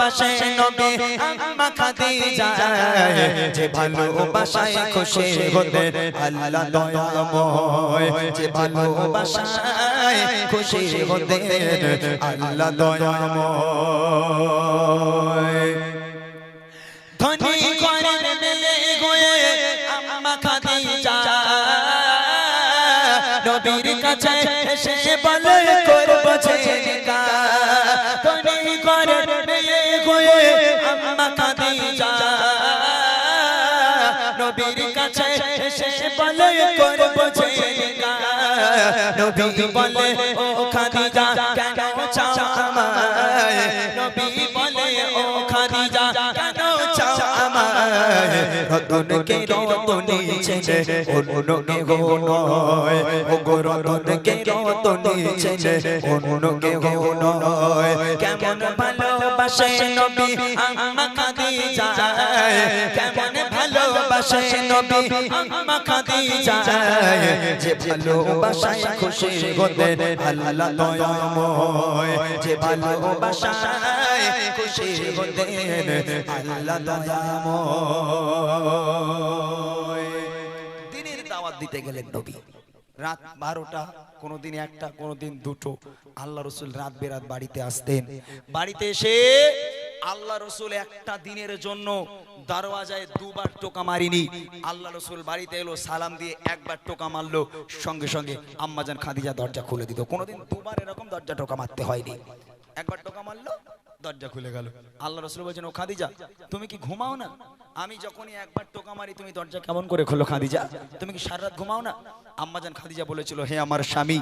ভালোবাসে নবী আম্মা খাদিজা যে ভালোবাসায় খুশি হতে আল্লাহ দয়াময়। যে ভালোবাসায় খুশি হতে আল্লাহ দয়াময়। ধনী মেয়ে হয়ে আম্মা খাদিজা নবীর কাছে এসে বলে, করব বলে করব ছেকা নবী বলে, ও খাদিজা, কেন চাও আমায়? নবী বলে, ও খাদিজা, কেন চাও আমায়? রতন কে রতনী ছেলে অন্য কে গো নয়। ও গো রতন কে রতনী ছেলে অন্য কে গো নয়। কেমন ভালোবাসে নবী আম্মা খাদিজা? নবী আম্মা যে ভালোবাসায় খুশি আল্লাহ দয়াময়। যে ভালোবাসায় খুশি আল্লাহ দয়াময়। দিনের দাওয়াত দিতে গেলেন নবী। রাত বারোটা কোনোদিন একটা কোনোদিন দুটো। আল্লাহ রসুল রাত বেরাত বাড়িতে আসতেন। বাড়িতে এসে আল্লাহ রসুল একটা দিনের জন্য দরওয়াজায় দুবার টোকা মারিনি। আল্লাহ রসুল বাড়িতে এলো, সালাম দিয়ে একবার টোকা মারলো। সঙ্গে সঙ্গে আম্মাজান খাদিজা দরজা খুলে দিত কোনোদিন দুবার এরকম দরজা টোকা মারতে হয়নি। একবার টোকা মারলো দরজা খুলে গেল। আল্লাহ রসুল বলছেন, ও খাদিজা, তুমি কি ঘুমাও না? আমি যখনই একবার টোকা মারি, তুমি দরজা কেমন করে খোলো খাদিজা? তুমি কি সারা রাত ঘুমাও না? আম্মাজান খাদিজা বলেছিল, হে আমার স্বামী,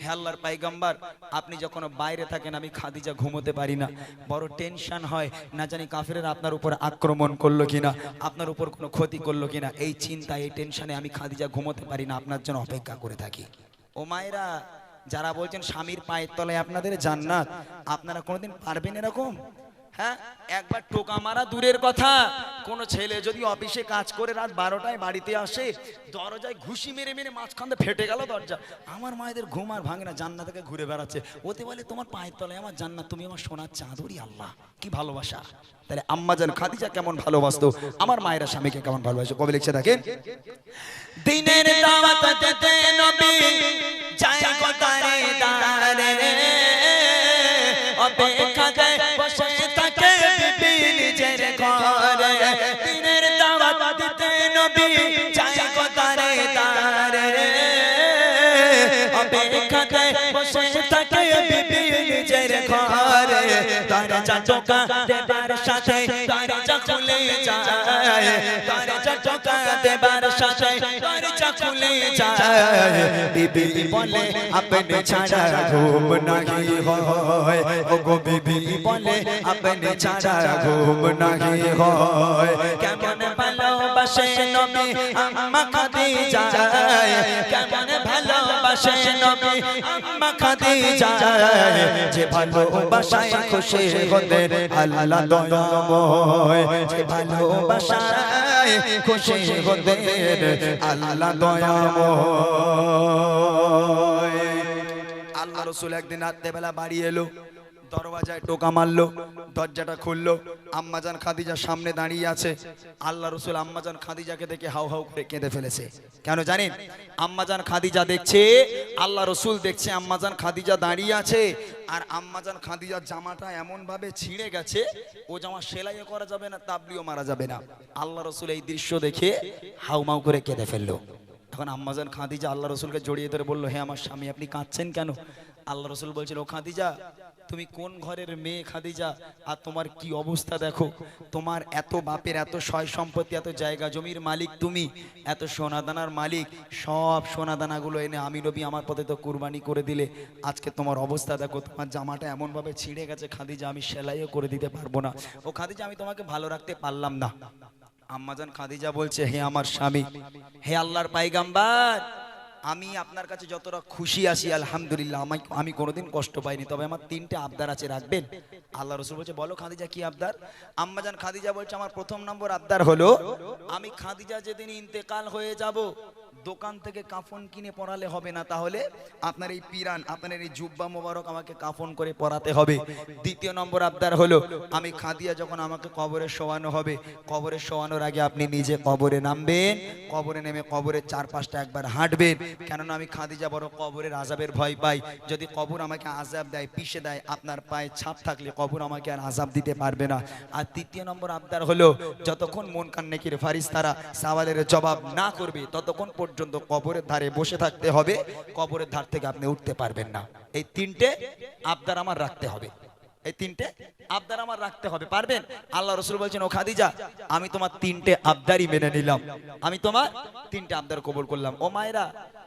হে আল্লাহর পাইগাম্বার, আপনি যখন বাইরে থাকেন, আমি খাদিজা ঘুমোতে পারি না। বড় টেনশন হয়, না জানি কাফেরের আপনার উপর আক্রমণ করল কিনা, আপনার উপর কোনো ক্ষতি করল কিনা। এই চিন্তা, এই টেনশনে আমি খাদিজা ঘুমোতে পারি না, আপনার জন্য অপেক্ষা করে থাকি। ও মায়েরা, যারা বলছেন, স্বামীর পায়ের তলায় আপনাদের জান্নাত আপনারা কোনোদিন পারবেন এরকম? হ্যাঁ? একবার টোকা মারা দূরের কথা। কোন ছেলে যদি অফিসে কাজ করে রাত বারোটায় বাড়িতে আসে, দরজায় ঘুষি মেরে মেরে মাঝখান ফেটে গেল দরজা। আমার মায়েদের ঘুম আর ভাঙে না, জান্নাত থেকে ঘুরে বেড়াচ্ছে। ওতে বলে, তোমার পায়ের তলায় আমার জান্নাত, তুমি আমার সোনার চাঁদরি আল্লাহ। কি ভালোবাসা? তাহলে আম্মা জান খাদিজা কেমন ভালোবাসতো, আমার মায়েরা স্বামীকে কেমন ভালোবাসে? কবে লিখছে দেখেন, দিনের দাওয়াত নবী দারে অপেক্ষাতে বসে অপেক্ষাতে বসে থাকে বিবি নিজের ঘরে। তার চাচকা দেবার সাথে তার চাকুলে যায়। তার চাচকা দেবার আপনি ছাড়া ঘুম নাহি হয়। বিবি বলে, আপনি ছাড়া ঘুম নাহি হয়। ভালোবাসে নবী, আম্মা খাদিজা। কেমন ভালোবাসে নবী, আম্মা খাদিজা। যে ভালোবাসায় খুশি হতে আল্লাহ দয়াময়। যে ভালোবাসায় খুশি হতে আল্লাহ দয়াময়। আল্লাহ রসুল একদিন রাত্রেবেলা বাড়ি এলো। দরওয়াজায় টোকা মারলো, দরজাটা খুললো, আম্মাজান খাদিজা সামনে দাঁড়িয়ে আছে। আল্লাহ রসুল আম্মাজান খাদিজাকে দেখে হাউ হাউ করে কেঁদে ফেলেছে। কেন জানেন? আম্মাজান খাদিজা দেখছে, আল্লাহ রসুল দেখছে আম্মাজান খাদিজা দাঁড়িয়ে আছে, আর আম্মাজান খাদিজার জামাটা এমন ভাবে ছিঁড়ে গেছে, ও জামা সেলাইও করা যাবে না, তাবলিও মারা যাবে না। আল্লাহ রসুল এই দৃশ্য দেখে হাউমাউ করে কেঁদে ফেলল। তখন আম্মাজান খাদিজা আল্লাহ রসুলকে জড়িয়ে ধরে বলল, হে আমার স্বামী, আপনি কাঁদছেন কেন? আল্লাহ রসুল বলছিল, ও খাদিজা তুমি কোন ঘরের মেয়ে খাদিজা? আর তোমার কি অবস্থা দেখো? তোমার এত বাপের এত সয় সম্পত্তি, এত জায়গা জমির মালিক তুমি, এত সোনাদানার মালিক, সব সোনাদানাগুলো এনে আমি নবী আমার পথে তো কুরবানি করে দিলে। আজকে তোমার অবস্থা দেখো, তোমার জামাটা এমনভাবে ছিঁড়ে গেছে খাদিজা, আমি সেলাইও করে দিতে পারব না। ও খাদিজা, আমি তোমাকে ভালো রাখতে পারলাম না। আম্মাজান খাদিজা বলছে, হে আমার স্বামী, হে আল্লাহর পাইগাম্বার আমি আপনার কাছে যতটা খুশি আছি, আলহামদুলিল্লাহ আমি আমি কোনোদিন কষ্ট পাইনি, তবে আমার তিনটে আবদার আছে, রাখবেন? আল্লাহ রসুল বলছে, বলো খাদিজা কি আবদার? আম্মাজান খাদিজা বলছে, আমার প্রথম নম্বর আবদার হলো, আমি খাদিজা যেদিন ইন্তেকাল হয়ে যাব দোকান থেকে কাফন কিনে পরালে হবে না, তাহলে আপনার এই পিরান, আপনার এই জুব্বা মোবারক আমাকে কাফন করে পরাতে হবে। দ্বিতীয় নম্বর আবদার হলো, আমি খাদিয়া যখন আমাকে কবরে শোয়ানো হবে, কবরে শোয়ানোর আগে আপনি নিজে কবরে নামবেন, কবরে নেমে কবরের চার পাঁচটা একবার হাঁটবেন। কেননা আমি খাদিজা বড় কবরের আজাবের ভয় পাই। যদি কবর আমাকে আজাব দেয়, পিষে দেয়, আপনার পায়ে ছাপ থাকলে কবর আমাকে আর আজাব দিতে পারবে না। আর তৃতীয় নম্বর আবদার হলো, যতক্ষণ মন কান্নেকির ফারিস তারা সাওয়ালের জবাব না করবে, ততক্ষণ পর্যন্ত কবরের ধারে বসে থাকতে হবে, কবরের ধার থেকে আপনি উঠতে পারবেন না। এই তিনটে আবদার আমার রাখতে হবে। এই তিনটে আবদার আমার রাখতে হবে, পারবেন? আল্লাহ রসুল বলছেন, ও খাদিজা, আমি তোমার তিনটে আবদারই মেনে নিলাম। আমি তোমার তিনটে আবদার কবুল করলাম। ও মায়েরা,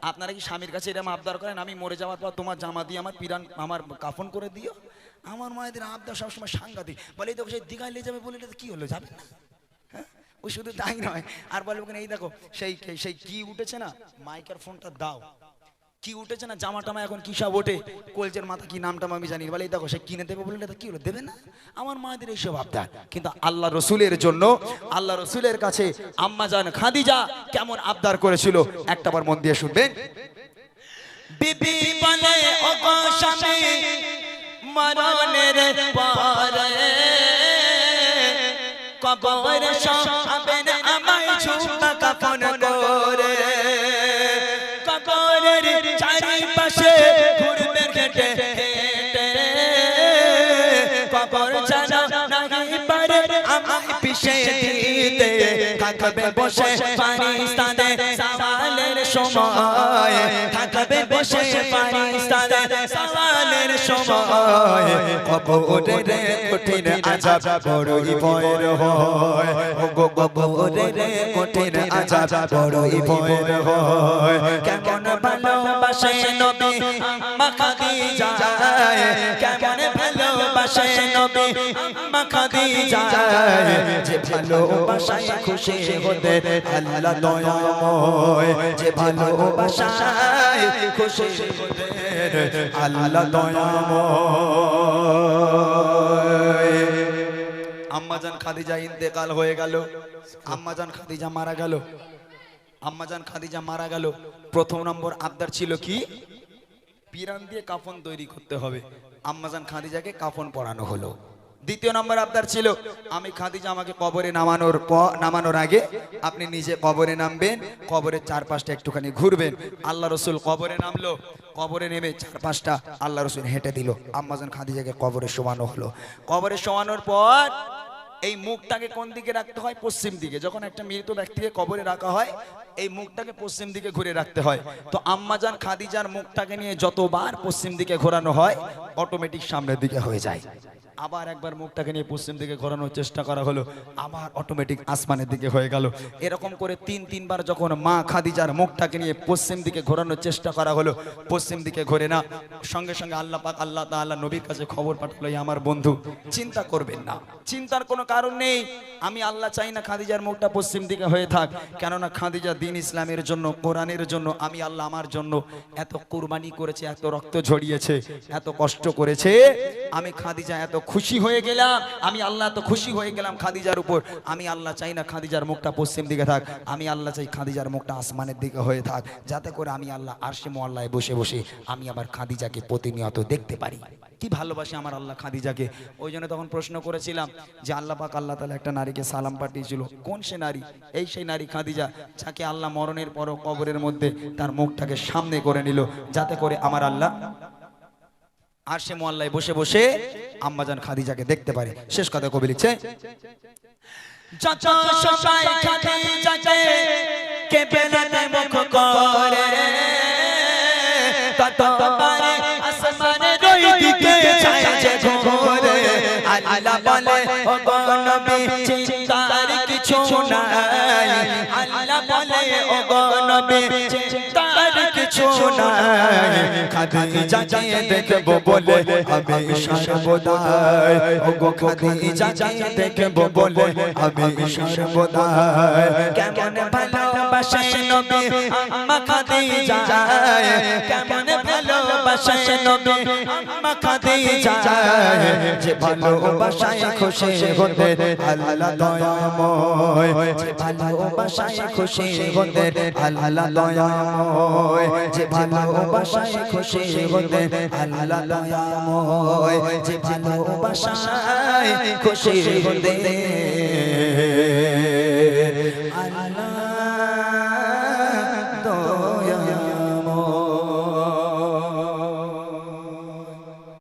আপনারা কি স্বামীর কাছে এরকম আবদার করেন? আমি মরে যাওয়ার পর তোমার জামা দিয়ে আমার পিরান, আমার কাফন করে দিও? আমার মায়েদের আবদার সবসময় সাংঘাতিক। বলে দেখো সেই দীঘায় নিয়ে যাবে বলে কি হলো? যাবে না। ওই শুধু তাই নয়, আর বলব কিনা এই দেখো, সেই সেই কি উঠেছে না মাইকার ফোনটা দাও। কি উঠেছে না জামা টামা এখন কি সব ওঠে কলচের মাথা কি নাম টাম আমি জানি বলে এই দেখো, সে কিনে দেবে বলে কি হলো? দেবে না? আমার মায়েদের এইসব আবদার কিন্তু আল্লাহ রসুলের জন্য, আল্লাহ রসুলের কাছে আম্মা জান খাদিজা কেমন আবদার করেছিল, একটা বার মন দিয়ে শুনবেন। বিবি বলে ও গো পরে কবর সবেন আমায় ঝুমা কাফন করে। কবরের চারিপাশে ঘুরবে হেঁটে কবর জানা নাহি পারে আমায় পিছে দিতে। থাকবে বসে পাকিস্তানে সওয়ালের সময়। থাকবে বসে পাকিস্তানে সময় কবরের কঠিন আজাব বড়ই ভয়ের হয়। গো কবরের কঠিন আজাব বড়ই ভয়ের হয়। কেমন ভালোবাসে নবী মাখা দিয়ে যায়। কেমন ভালোবাসে নবী মাখা দিয়ে যায়। যে ভালোবাসায় খুশি হতে আল্লাহ দয়াময়। যে ভালোবাসায় খুশি হতে আল্লাহ আম্মাজান খাদিজা ইন্তেকাল হয়ে গেল। আম্মাজান খাদিজা মারা গেল। আম্মাজান খাদিজা মারা গেল। প্রথম নম্বর আবদার ছিল কি? পিরান দিয়ে কাফন তৈরি করতে হবে। আম্মাজান খাদিজাকে কাফন পরানো হলো। দ্বিতীয় নম্বর আবদার ছিল, আমি খাদিজা আমাকে কবরে নামানোর নামানোর আগে আপনি নিজে কবরে নামবেন, কবরের চারপাশটা একটুখানি ঘুরবেন। আল্লাহ রসুল কবরে নামলো কবরে নেমে চার পাঁচটা আল্লাহ রসুল হেঁটে দিল। আম্মাজন খাদিজাকে কবরে শোয়ানো হলো। কবরে শোয়ানোর পর এই মুখটাকে কোন দিকে রাখতে হয়? পশ্চিম দিকে। যখন একটা মৃত ব্যক্তিকে কবরে রাখা হয়, এই মুখটাকে পশ্চিম দিকে ঘুরে রাখতে হয়। তো আম্মাজান খাদিজার মুখটাকে নিয়ে যতবার পশ্চিম দিকে ঘোরানো হয় অটোমেটিক সামনের দিকে হয়ে যায়। আবার একবার মুখটাকে নিয়ে পশ্চিম দিকে ঘোরানোর চেষ্টা করা হলো। আবার অটোমেটিক আসমানের দিকে হয়ে গেল। এরকম করে তিন, তিনবার যখন মা খাদিজার মুখটাকে নিয়ে পশ্চিম দিকে ঘোরানোর চেষ্টা করা হলো, পশ্চিম দিকে ঘোরে না। সঙ্গে সঙ্গে আল্লাহ পাক, আল্লাহ তাআলা নবীর কাছে খবর পাঠালো, "এই আমার বন্ধু, চিন্তা করবেন না। চিন্তার কোনো কারণ নেই। আমি আল্লাহ চাই না খাদিজার মুখটা পশ্চিম দিকে হয়ে থাক। কেননা খাদিজা দিন ইসলামের জন্য, কোরআনের জন্য, আমি আল্লাহ আমার জন্য এত কুরবানি করেছে, এত রক্ত ঝরিয়েছে, এত কষ্ট করেছে। আমি খাদিজা এত খুশি হয়ে গেলাম। আমি আল্লাহ তো খুশি হয়ে গেলাম খাদিজার উপর। আমি আল্লাহ চাই না খাদিজার মুখটা পশ্চিম দিকে থাক। আমি আল্লাহ চাই খাদিজার মুখটা আসমানের দিকে হয়ে থাক। যাতে করে আমি আল্লাহ আরশে মোয়াল্লায় বসে বসে আমি আবার খাদিজাকে প্রতিনিয়ত দেখতে পারি। কি ভালোবাসে আমার আল্লাহ খাদিজাকে। ওই জন্য তখন প্রশ্ন করেছিলাম যে আল্লাহ পাক আল্লাহ তালা একটা নারীকে সালাম পাঠিয়েছিল। কোন সে নারী? এই সেই নারী খাদিজা, যাকে আল্লাহ মরণের পর কবরের মধ্যে তার মুখটাকে সামনে করে নিল। যাতে করে আমার আল্লাহ আর সে মোয়াল্লায় বসে বসে আম্মাজান খাদিজাকে দেখতে পারে। শেষ কথা কবি লিখছে চিন্তার কিছু নাই। আল্লাহ বলে ও নবী, চিন্তার শোনায় খাদিজাকে দেখব বলে আমি সর্বদাই ওগো খাদিজাকে দেখব বলে আমি সর্বদাই কেমন ভালোবাসে নবী আম্মা খাদিজা, কেমন ভালোবাসে নবী? আম্মা খাদিজা, যে ভালোবাসায় খুশি হতে আল্লাহ দয়াময়। যে ভালোবাসায় খুশি হতে আল্লাহ দয়াময়। যে ভালোবাসায় খুশি হতে আল্লাহ দয়াময়। যে ভালোবাসায় খুশি হতে